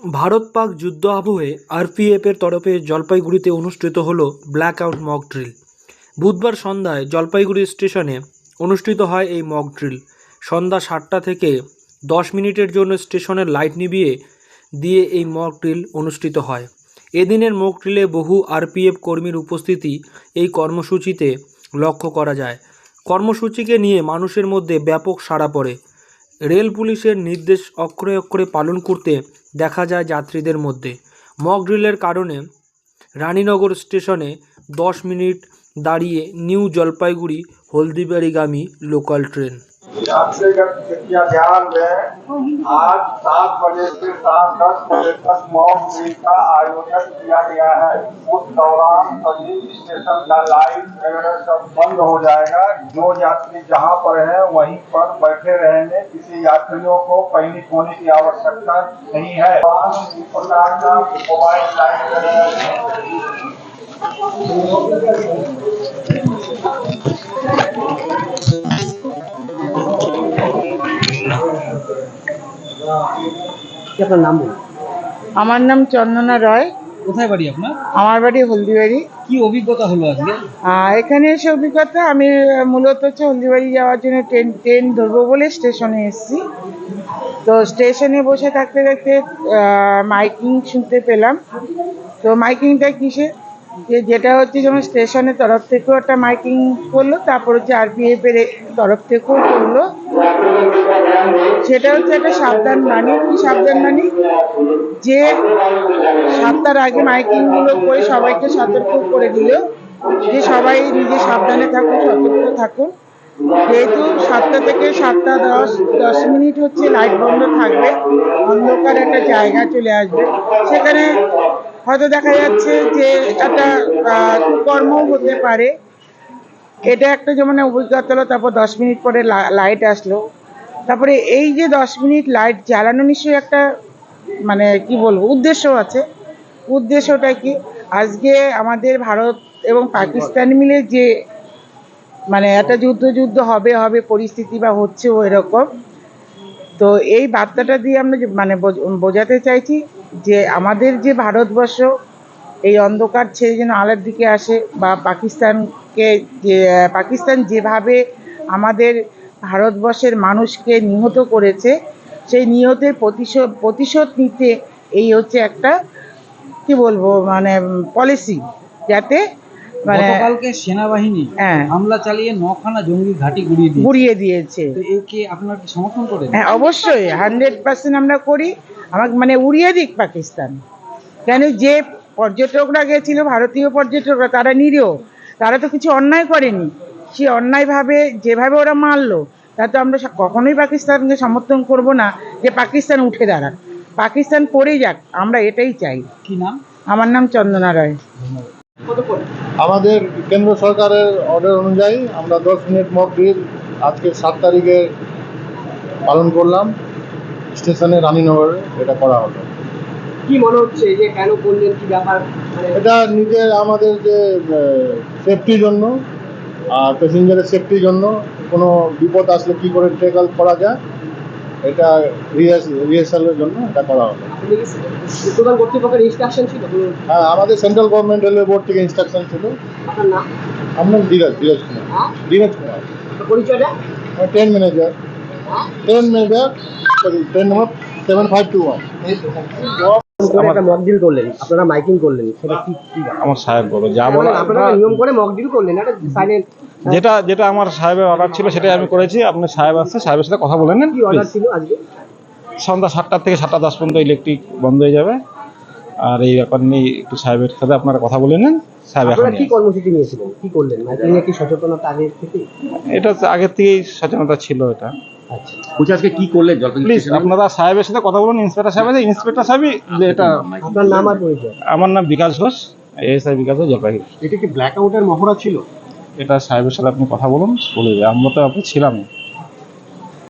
ভারত পাক যুদ্ধ আবহে আরপিএফের তরফে জলপাইগুড়িতে অনুষ্ঠিত হলো ব্ল্যাক আউট মক ড্রিল। বুধবার সন্ধ্যায় জলপাইগুড়ি স্টেশনে অনুষ্ঠিত হয় এই মক ড্রিল। সন্ধ্যা সাতটা থেকে দশ মিনিটের জন্য স্টেশনের লাইট নিভিয়ে দিয়ে এই মক ড্রিল অনুষ্ঠিত হয়। এদিনের মক ড্রিলে বহু আরপিএফ কর্মীর উপস্থিতি এই কর্মসূচিতে লক্ষ্য করা যায়। কর্মসূচিকে নিয়ে মানুষের মধ্যে ব্যাপক সাড়া পড়ে। রেল পুলিশের নির্দেশ অক্ষরে অক্ষরে পালন করতে দেখা যায় যাত্রীদের মধ্যে। মক ড্রিলের কারণে রানীনগর স্টেশনে দশ মিনিট দাঁড়িয়ে নিউ জলপাইগুড়ি হলদিবাড়িগামী লোকাল ট্রেন। आज सात बजे से सात दस बजे तक मॉक ड्रिल का आयोजन किया गया है। उस दौरान सभी स्टेशन का लाइट वगैरह सब बंद हो जाएगा। जो यात्री जहाँ पर है, वहीं पर बैठे रहेंगे। किसी यात्रियों को पैनिक होने की आवश्यकता नहीं है। प्रकार का मोबाइल लाइट আপনার নাম বলুন? আমার নাম চন্দনা রয়। কোথায় বাড়ি আপনার? আমার বাড়ি হলদিবাড়ি। কি অভিজ্ঞতা হলো আজকে? এখানে এসে অভিজ্ঞতা আমি মূলত হচ্ছে হলদিবাড়ি যাওয়ার জন্য ট্রেন ট্রেন ধরবো বলে স্টেশনে এসেছি। তো স্টেশনে বসে থাকতে থাকতে মাইকিং শুনতে পেলাম। তো মাইকিংটা কিসে? যে যেটা হচ্ছে যেমন স্টেশনের তরফ থেকেও একটা মাইকিং করল, তারপর হচ্ছে আরপিএফ এর তরফ থেকেও করল। সেটা হচ্ছে একটা সাবধান বাণী, কি সাবধান বাণী? যে সাতটার আগে মাইকিংগুলো করে সবাইকে সতর্ক করে দিল, যে সবাই নিজে সাবধানে থাকুন সতর্ক থাকুন যেহেতু সাতটা থেকে সাতটা দশ দশ মিনিট হচ্ছে, লাইট বন্ধ থাকবে, অন্ধকার একটা জায়গা চলে আসবে। সেখানে হয়তো দেখা যাচ্ছে যে একটা আহ, কুকর্ম হতে পারে। এটা একটা যেমন অভিজ্ঞতা হলো তারপর দশ মিনিট পরে লাইট আসলো। তারপরে এই যে দশ মিনিট লাইট জ্বালানো নিশ্চয়ই একটা মানে কি বলব উদ্দেশ্য আছে। উদ্দেশ্যটা কি? আজকে আমাদের ভারত এবং পাকিস্তান মিলে যে মানে একটা যুদ্ধ যুদ্ধ হবে হবে পরিস্থিতি বা হচ্ছেও এরকম। তো এই বার্তাটা দিয়ে আমরা মানে বোঝ- বোঝাতে চাইছি যে আমাদের যে ভারতবর্ষ এই অন্ধকার ছেড়ে যেন আলোর দিকে আসে বা পাকিস্তানকে যে পাকিস্তান যেভাবে আমাদের ভারতবর্ষের মানুষকে নিহত করেছে সেই নিহতের প্রতিশোধ প্রতিশোধ নিতে এই হচ্ছে একটা কি বলব মানে পলিসি যাতে মানে গতকালকে সেনাবাহিনী হ্যাঁ। হামলা চালিয়ে নখানা জঙ্গি ঘাঁটি গুড়িয়ে দিয়েছে। গুড়িয়ে দিয়েছে। একে আপনার সমর্থন করেন? হ্যাঁ অবশ্যই হান্ড্রেড পার্সেন্ট আমরা করি। আমাকে মানে উড়িয়ে দিক পাকিস্তান। কেন যে পর্যটকরা গেছিল ভারতীয় পর্যটকরা তারা নিরীহ। তারা তো কিছু অন্যায় করেনি। সে অন্যায়ভাবে যেভাবে ওরা মারলো তা তো আমরা কখনোই পাকিস্তানকে সমর্থন করব না যে পাকিস্তান উঠে দাঁড়াক। পাকিস্তান পড়ে যাক আমরা এটাই চাই। কি নাম? আমার নাম চন্দনা রায়। আমাদের কেন্দ্র সরকারের অর্ডার অনুযায়ী আমরা দশ মিনিট মক ড্রিল আজকে সাত তারিখে পালন করলাম। স্টেশনে রানীনগরে এটা করা হলো। কি মনে হচ্ছে যে কেন করলেন? কি ব্যাপার? মানে এটা নিজের আমাদের যে সেফটির জন্য আর প্যাসেঞ্জারের সেফটির জন্য কোনো বিপদ আসলে কী করে ট্রেকাল করা যায় এটা রিহার্সালের জন্য এটা করা কর্তৃপক্ষের ইনস্ট্রাকশন ছিল? হ্যাঁ আমাদের সেন্ট্রাল গভর্নমেন্ট রেলওয়ে বোর্ড থেকে ইনস্ট্রাকশন ছিল। আপনার নাম? আপনার ধীরজ ধীরজ কুমার। হ্যাঁ? ধীরজ কুমার। পরিচয়টা? ট্রেন ম্যানেজার হ্যাঁ train manager train number seven five two one একটা মক ডিল করলেন আপনারা মাইকিং করলেন সেটা কি কি আমার সাহেব বলো যা বলো আপনারা নিয়ম করে মক ডিল করলেন একটা সাইলেন্ট যেটা যেটা আমার সাহেবের অর্ডার ছিল সেটাই আমি করেছি আপনার সাহেব আসছে সাহেবের সাথে কথা বলে নেন কি অর্ডার ছিল আজকে? সন্ধ্যা সাতটা থেকে সাতটা দশ পর্যন্ত ইলেকট্রিক বন্ধ হয়ে যাবে। আর এই ব্যাপার নিয়ে একটু সাহেবের সাথে আপনারা কথা বলে নেন সাহেব এখন কি কর্মসূচি নিয়েছিলেন? কি করলেন? মাইকিং কি সচেতনতা আগে থেকে এটা আগের থেকেই সচেতনতা ছিল এটা। বলছি আজকে কি করলেন? জলপাইগুড়ি প্লিজ স্টেশনে? আপনারা সাহেবের সাথে কথা বলুন ইন্সপেক্টর সাহেব আছে ইন্সপেক্টর সাহেবই এটা আপনার নাম আর পরিচয়? আমার নাম বিকাশ ঘোষ এএসআই বিকাশ ঘোষ জলপাইগুড়ি। এটা কি ব্ল্যাক আউটের মহড়া ছিল? এটা সাহেবের সাথে আপনি কথা বলুন বলে আমরা তো আপনি ছিলাম।